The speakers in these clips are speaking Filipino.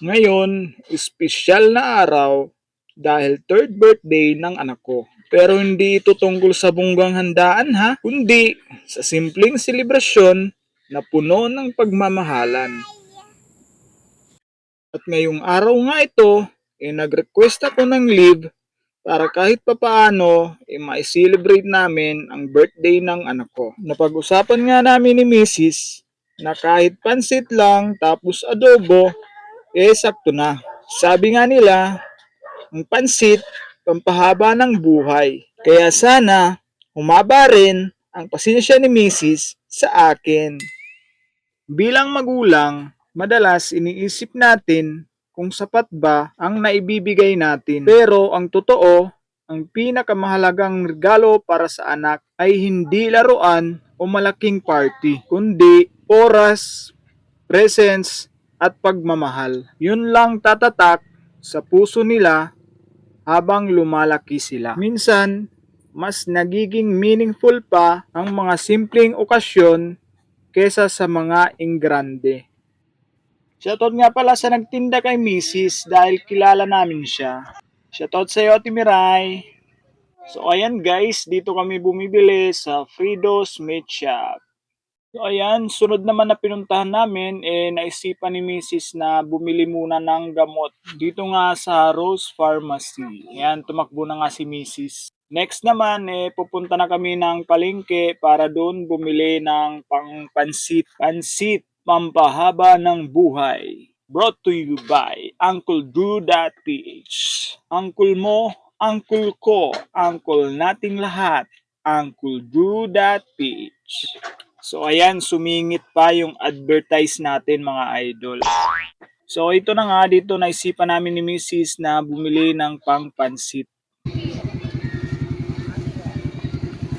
Ngayon, espesyal na araw dahil third birthday ng anak ko. Pero hindi ito tungkol sa bunggang handaan ha, kundi sa simpleng selebrasyon na puno ng pagmamahalan. At ngayong araw nga ito, eh, nag-request ako ng leave para kahit papaano eh, ma-celebrate namin ang birthday ng anak ko. Napag-usapan nga namin ni Mrs. na kahit pansit lang tapos adobo, eh sakto na. Sabi nga nila, ang pansit, pampahaba ng buhay. Kaya sana, humaba rin ang pasensya ni Mrs. sa akin. Bilang magulang, madalas iniisip natin kung sapat ba ang naibibigay natin. Pero ang totoo, ang pinakamahalagang regalo para sa anak ay hindi laruan o malaking party, kundi oras, presence, at pagmamahal. Yun lang tatatak sa puso nila habang lumalaki sila. Minsan, mas nagiging meaningful pa ang mga simpleng okasyon kesa sa mga ingrande. Shoutout nga pala sa nagtinda kay Mrs. dahil kilala namin siya. Shoutout sa iyo, Ate Miray. So ayan guys, dito kami bumibili sa Frido's Meat Shop. So ayan, sunod naman na pinuntahan namin, eh naisipan ni Mrs. na bumili muna ng gamot. Dito nga sa Rose Pharmacy. Ayan, tumakbo na nga si Mrs. Next naman, eh, pupunta na kami ng palengke para doon bumili ng pang pansit. Pansit, pampahaba ng buhay. Brought to you by Uncle Drew.ph. Uncle mo, uncle ko, uncle nating lahat. Uncle Drew.ph. So ayan, sumingit pa yung advertise natin mga idol. So ito na nga, dito naisipan namin ni Mrs. na bumili ng pangpansit.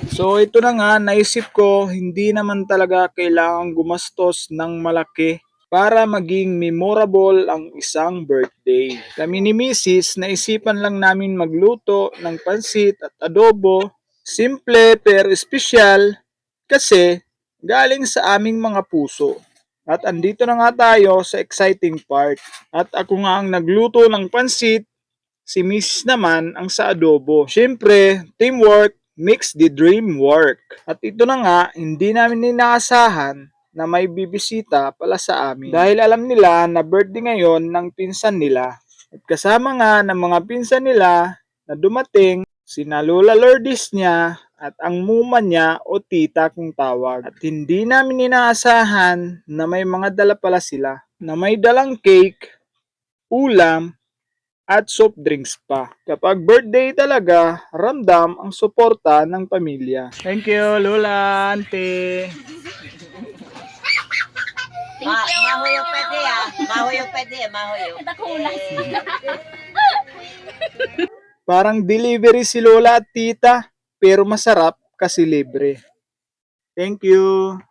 So ito na nga, naisip ko, hindi naman talaga kailangang gumastos ng malaki para maging memorable ang isang birthday. Kami ni Mrs. naisipan lang namin magluto ng pansit at adobo. Simple pero espesyal kasi galing sa aming mga puso. At andito na nga tayo sa exciting part. At ako nga ang nagluto ng pansit, si Mrs. naman ang sa adobo. Siyempre, teamwork makes the dream work. At ito na nga, hindi namin inaasahan na may bibisita pala sa amin. Dahil alam nila na birthday ngayon ng pinsan nila. At kasama nga ng mga pinsan nila na dumating, sina Lola Lourdes niya at ang muma niya o tita kung tawag. At hindi namin inaasahan na may mga dala pala sila. Na may dalang cake, ulam, at soft drinks pa. Kapag birthday talaga, ramdam ang suporta ng pamilya. Thank you, Lola, Ante. Ma mahuyo pwede ah. Mahuyo pwede, mahuyo. Parang delivery si Lola at Tita, pero masarap kasi libre. Thank you.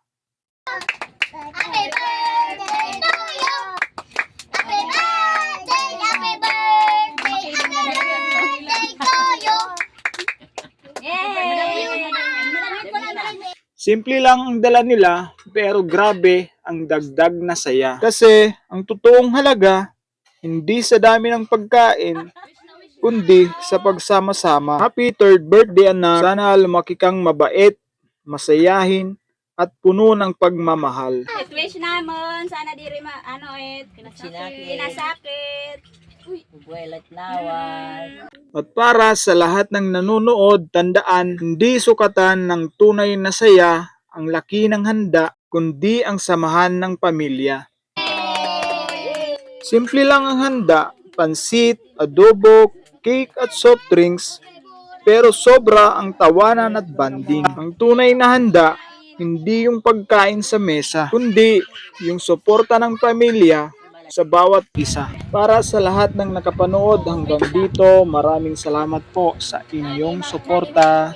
Simple lang ang dala nila, pero grabe ang dagdag na saya. Kasi ang totoong halaga, hindi sa dami ng pagkain, kundi sa pagsama-sama. Happy third birthday anak. Sana lumaki kang mabait, masayahin, at puno ng pagmamahal. Wish naman, sana di rin ma, ano eh, Sinakit. pinasakit. Buwelat lawan. At para sa lahat ng nanonood, tandaan, hindi sukatan ng tunay na saya ang laki ng handa, kundi ang samahan ng pamilya. Simple lang ang handa, pansit, adobo, cake at soft drinks, pero sobra ang tawanan at banding. Ang tunay na handa, hindi yung pagkain sa mesa, kundi yung suporta ng pamilya sa bawat isa. Para sa lahat ng nakapanood hanggang dito, maraming salamat po sa inyong suporta.